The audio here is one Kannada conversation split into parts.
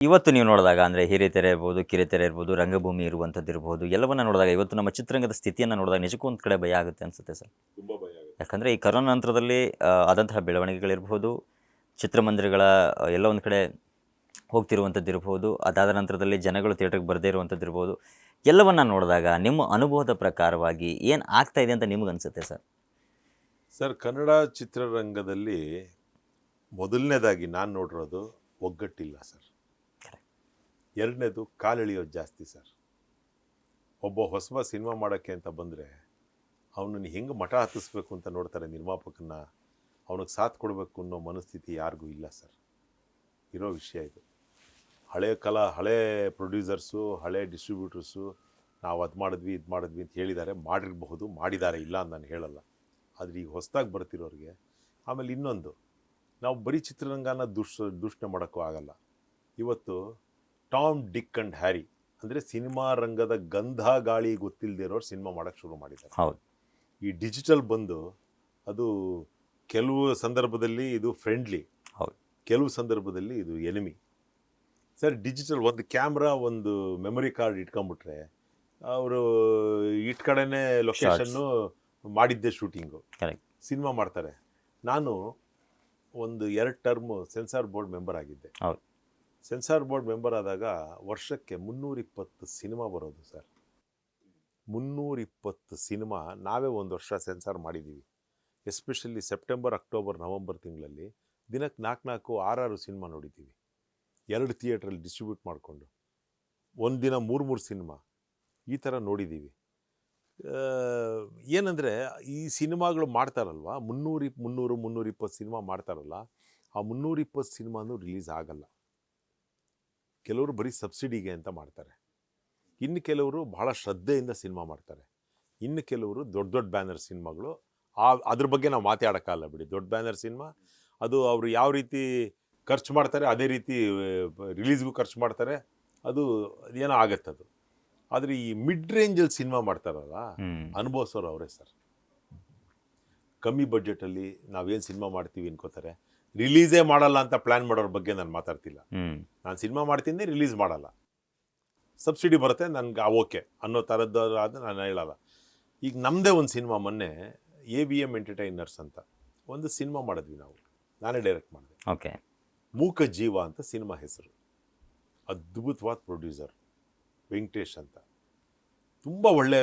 ಇವತ್ತು ನೀವು ನೋಡಿದಾಗ ಅಂದರೆ ಹಿರಿತೆರೆ ಇರ್ಬೋದು ಕಿರಿತೆರೆ ಇರ್ಬೋದು ರಂಗಭೂಮಿ ಇರುವಂಥದ್ದು ಇರ್ಬೋದು ಎಲ್ಲವನ್ನ ನೋಡಿದಾಗ ಇವತ್ತು ನಮ್ಮ ಚಿತ್ರರಂಗದ ಸ್ಥಿತಿಯನ್ನು ನೋಡಿದಾಗ ನಿಜಕ್ಕೂ ಒಂದು ಕಡೆ ಭಯ ಆಗುತ್ತೆ ಅನಿಸುತ್ತೆ ಸರ್. ತುಂಬ ಭಯ ಆಗುತ್ತೆ. ಯಾಕಂದರೆ ಈ ಕರೋನಾ ನಂತರದಲ್ಲಿ ಆದಂತಹ ಬೆಳವಣಿಗೆಗಳಿರ್ಬೋದು ಚಿತ್ರಮಂದಿರಗಳ ಎಲ್ಲ ಒಂದು ಕಡೆ ಹೋಗ್ತಿರುವಂಥದ್ದು ಇರ್ಬೋದು ಅದಾದ ನಂತರದಲ್ಲಿ ಜನಗಳು ಥಿಯೇಟ್ರಿಗೆ ಬರದೇ ಇರುವಂಥದ್ದು ಇರ್ಬೋದು ಎಲ್ಲವನ್ನ ನೋಡಿದಾಗ ನಿಮ್ಮ ಅನುಭವದ ಪ್ರಕಾರವಾಗಿ ಏನು ಆಗ್ತಾ ಇದೆ ಅಂತ ನಿಮ್ಗೆ ಅನಿಸುತ್ತೆ ಸರ್? ಸರ್ ಕನ್ನಡ ಚಿತ್ರರಂಗದಲ್ಲಿ ಮೊದಲನೇದಾಗಿ ನಾನು ನೋಡಿರೋದು ಒಗ್ಗಟ್ಟಿಲ್ಲ ಸರ್. ಎರಡನೇದು ಕಾಲೆಳೆಯೋದು ಜಾಸ್ತಿ ಸರ್. ಒಬ್ಬ ಹೊಸಬ ಸಿನಿಮಾ ಮಾಡೋಕ್ಕೆ ಅಂತ ಬಂದರೆ ಅವನನ್ನು ಹೆಂಗೆ ಮಠ ಹತ್ತಿಸ್ಬೇಕು ಅಂತ ನೋಡ್ತಾರೆ ನಿರ್ಮಾಪಕನ ಅವನಿಗೆ ಸಾಥ್ ಕೊಡಬೇಕು ಅನ್ನೋ ಮನಸ್ಥಿತಿ ಯಾರಿಗೂ ಇಲ್ಲ ಸರ್. ಇರೋ ವಿಷಯ ಇದು. ಹಳೆ ಕಲಾ, ಹಳೆ ಪ್ರೊಡ್ಯೂಸರ್ಸು, ಹಳೆ ಡಿಸ್ಟ್ರಿಬ್ಯೂಟರ್ಸು, ನಾವು ಅದು ಮಾಡಿದ್ವಿ, ಇದು ಮಾಡಿದ್ವಿ ಅಂತ ಹೇಳಿದ್ದಾರೆ ಮಾಡಿರಬಹುದು ಮಾಡಿದ್ದಾರೆ ಇಲ್ಲ ಅಂತ ನಾನು ಹೇಳಲ್ಲ. ಆದರೆ ಈಗ ಹೊಸದಾಗಿ ಬರ್ತಿರೋರಿಗೆ, ಆಮೇಲೆ ಇನ್ನೊಂದು, ನಾವು ಬರೀ ಚಿತ್ರರಂಗನ ದುಷ್, ದೂಷಣೆ ಮಾಡೋಕ್ಕೂ ಆಗಲ್ಲ. ಇವತ್ತು ಟಾಮ್ ಡಿಕ್ ಅಂಡ್ ಹ್ಯಾರಿ ಅಂದರೆ ಸಿನಿಮಾ ರಂಗದ ಗಂಧ ಗಾಳಿ ಗೊತ್ತಿಲ್ಲದೆ ಇರೋರು ಸಿನಿಮಾ ಮಾಡೋಕ್ಕೆ ಶುರು ಮಾಡಿದ್ದಾರೆ. ಹೌದು. ಈ ಡಿಜಿಟಲ್ ಬಂದು ಅದು ಕೆಲವು ಸಂದರ್ಭದಲ್ಲಿ ಇದು ಫ್ರೆಂಡ್ಲಿ ಹೌದು. ಕೆಲವು ಸಂದರ್ಭದಲ್ಲಿ ಇದು ಎನಿಮಿ ಸರ್ ಡಿಜಿಟಲ್ ಒಂದು ಕ್ಯಾಮ್ರಾ ಒಂದು ಮೆಮೊರಿ ಕಾರ್ಡ್ ಇಟ್ಕೊಂಡ್ಬಿಟ್ರೆ ಅವರು ಇಟ್ ಕಡೆನೇ ಲೊಕೇಶನ್ನು ಮಾಡಿದ್ದೆ ಶೂಟಿಂಗು ಕರೆಕ್ಟ್ ಸಿನಿಮಾ ಮಾಡ್ತಾರೆ. ನಾನು ಒಂದು ಎರಡು ಟರ್ಮ್ ಸೆನ್ಸಾರ್ ಬೋರ್ಡ್ ಮೆಂಬರ್ ಆಗಿದ್ದೆ. ಹೌದು. ಸೆನ್ಸಾರ್ ಬೋರ್ಡ್ ಮೆಂಬರ್ ಆದಾಗ ವರ್ಷಕ್ಕೆ ಮುನ್ನೂರಿಪ್ಪತ್ತು ಸಿನಿಮಾ ಬರೋದು ಸರ್. ಮುನ್ನೂರಿಪ್ಪತ್ತು ಸಿನಿಮಾ ನಾವೇ ಒಂದು ವರ್ಷ ಸೆನ್ಸಾರ್ ಮಾಡಿದ್ದೀವಿ ಎಸ್ಪೆಷಲಿ ಸೆಪ್ಟೆಂಬರ್, ಅಕ್ಟೋಬರ್, ನವಂಬರ್ ತಿಂಗಳಲ್ಲಿ ದಿನಕ್ಕೆ ನಾಲ್ಕು ನಾಲ್ಕು ಆರಾರು ಸಿನಿಮಾ ನೋಡಿದ್ದೀವಿ ಎರಡು ಥಿಯೇಟ್ರಲ್ಲಿ ಡಿಸ್ಟ್ರಿಬ್ಯೂಟ್ ಮಾಡಿಕೊಂಡು. ಒಂದು ದಿನ ಮೂರು ಮೂರು ಸಿನಿಮಾ ಈ ಥರ ನೋಡಿದ್ದೀವಿ ಏನಂದರೆ ಈ ಸಿನಿಮಾಗಳು ಮಾಡ್ತಾರಲ್ವ? ಮುನ್ನೂರಿ, ಮುನ್ನೂರು, ಮುನ್ನೂರಿಪ್ಪತ್ತು ಸಿನಿಮಾ ಮಾಡ್ತಾರಲ್ಲ, ಆ ಮುನ್ನೂರಿಪ್ಪತ್ತು ಸಿನಿಮಾನು ರಿಲೀಸ್ ಆಗಲ್ಲ. ಕೆಲವರು ಬರೀ ಸಬ್ಸಿಡಿಗೆ ಅಂತ ಮಾಡ್ತಾರೆ. ಇನ್ನು ಕೆಲವರು ಬಹಳ ಶ್ರದ್ಧೆಯಿಂದ ಸಿನಿಮಾ ಮಾಡ್ತಾರೆ. ಇನ್ನು ಕೆಲವರು ದೊಡ್ಡ ದೊಡ್ಡ ಬ್ಯಾನರ್ ಸಿನಿಮಾಗಳು ಆ ಅದ್ರ ಬಗ್ಗೆ ನಾವು ಮಾತಾಡೋಕ್ಕಲ್ಲ ಬಿಡಿ. ದೊಡ್ಡ ಬ್ಯಾನರ್ ಸಿನಿಮಾ ಅದು ಅವರು ಯಾವ ರೀತಿ ಖರ್ಚು ಮಾಡ್ತಾರೆ ಅದೇ ರೀತಿ ರಿಲೀಸ್ಗೂ ಖರ್ಚು ಮಾಡ್ತಾರೆ ಅದು ಏನೋ ಆಗತ್ತದು. ಆದರೆ ಈ ಮಿಡ್ ರೇಂಜಲ್ಲಿ ಸಿನಿಮಾ ಮಾಡ್ತಾರಲ್ಲ ಅನುಭವಿಸೋರು ಅವರೇ ಸರ್. ಕಮ್ಮಿ ಬಡ್ಜೆಟಲ್ಲಿ ನಾವೇನು ಸಿನಿಮಾ ಮಾಡ್ತೀವಿ ಅನ್ಕೋತಾರೆ ರಿಲೀಸೇ ಮಾಡಲ್ಲ ಅಂತ ಪ್ಲ್ಯಾನ್ ಮಾಡೋರ ಬಗ್ಗೆ ನಾನು ಮಾತಾಡ್ತಿಲ್ಲ. ನಾನು ಸಿನಿಮಾ ಮಾಡ್ತೀನಿ ರಿಲೀಸ್ ಮಾಡಲ್ಲ. ಸಬ್ಸಿಡಿ ಬರುತ್ತೆ ನನಗೆ ಓಕೆ. ಅನ್ನೋ ಥರದ್ದು ನಾನು ಹೇಳಲ್ಲ. ಈಗ ನಮ್ಮದೇ ಒಂದು ಸಿನಿಮಾ ಮೊನ್ನೆ ಎ ವಿ ಎಂ ಎಂಟರ್ಟೈನರ್ಸ್ ಅಂತ. ಒಂದು ಸಿನಿಮಾ ಮಾಡಿದ್ವಿ ನಾವು. ನಾನೇ ಡೈರೆಕ್ಟ್ ಮಾಡಿದೆ. ಓಕೆ. ಮೂಕ ಜೀವ ಅಂತ ಸಿನಿಮಾ ಹೆಸರು. ಅದ್ಭುತವಾದ ಪ್ರೊಡ್ಯೂಸರ್ ವೆಂಕಟೇಶ್ ಅಂತ. ತುಂಬ ಒಳ್ಳೆ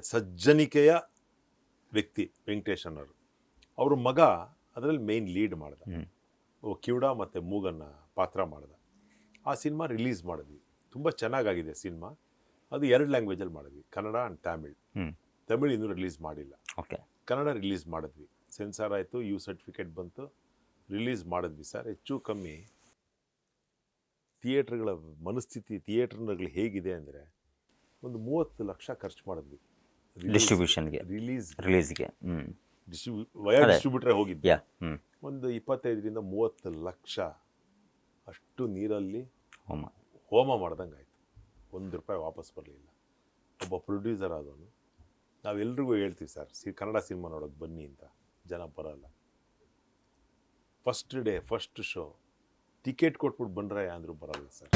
ಸಜ್ಜನಿಕೆಯ ವ್ಯಕ್ತಿ ವೆಂಕಟೇಶ್ ಅನ್ನೋರು. ಅವ್ರ ಮಗ ಅದರಲ್ಲಿ ಮೇನ್ ಲೀಡ್ ಮಾಡ್ದ. ಓ ಕಿವುಡ ಮತ್ತು ಮೂಗನ್ನ ಪಾತ್ರ ಮಾಡ್ದ. ಆ ಸಿನಿಮಾ ರಿಲೀಸ್ ಮಾಡಿದ್ವಿ. ತುಂಬ ಚೆನ್ನಾಗಾಗಿದೆ ಸಿನಿಮಾ. ಅದು ಎರಡು ಲ್ಯಾಂಗ್ವೇಜಲ್ಲಿ ಮಾಡಿದ್ವಿ. ಕನ್ನಡ ಆ್ಯಂಡ್ ತಮಿಳ್. ತಮಿಳ್ ಇನ್ನೂ ರಿಲೀಸ್ ಮಾಡಿಲ್ಲ. ಓಕೆ. ಕನ್ನಡ ರಿಲೀಸ್ ಮಾಡಿದ್ವಿ. ಸೆನ್ಸಾರ್ ಆಯಿತು ಯು ಸರ್ಟಿಫಿಕೇಟ್ ಬಂತು. ರಿಲೀಸ್ ಮಾಡಿದ್ವಿ ಸರ್. ಹೆಚ್ಚು ಕಮ್ಮಿ ಥಿಯೇಟ್ರ್ಗಳ ಮನಸ್ಥಿತಿ ಥಿಯೇಟ್ರ್ಗಳು ಹೇಗಿದೆ ಅಂದರೆ ಒಂದು ಮೂವತ್ತು ಲಕ್ಷ ಖರ್ಚು ಮಾಡಿದ್ವಿ. ಡಿಸ್ಟ್ರಿಬ್ಯೂಷನ್ಗೆ ರಿಲೀಸ್ ರಿಲೀಸ್ಗೆ ಹ್ಞೂ ಡಿಸ್ಟ್ರಿಬ್ಯೂ ವಯರ್ ಅದೇ. ಡಿಸ್ಟ್ರಿಬ್ಯೂಟ್ರೇ ಯಾ. ಹ್ಞೂ ಒಂದು ಇಪ್ಪತ್ತೈದರಿಂದ ಮೂವತ್ತು ಲಕ್ಷ ಅಷ್ಟು ನೀರಲ್ಲಿ ಹೋಮ. ಹೋಮ ಮಾಡ್ದಂಗೆ ಆಯಿತು. ಒಂದು ರೂಪಾಯಿ ವಾಪಸ್ ಬರಲಿಲ್ಲ. ಒಬ್ಬ ಪ್ರೊಡ್ಯೂಸರ್ ಆದವನು. ನಾವೆಲ್ರಿಗೂ ಹೇಳ್ತೀವಿ ಸರ್ ಸಿ ಕನ್ನಡ ಸಿನಿಮಾ ನೋಡೋಕೆ ಬನ್ನಿ ಅಂತ. ಜನ ಬರಲ್ಲ. First day first show ticket ಕೊಟ್ಬಿಟ್ಟು ಬಂದ್ರೆ ಅಂದರೂ ಬರಲ್ಲ ಸರ್.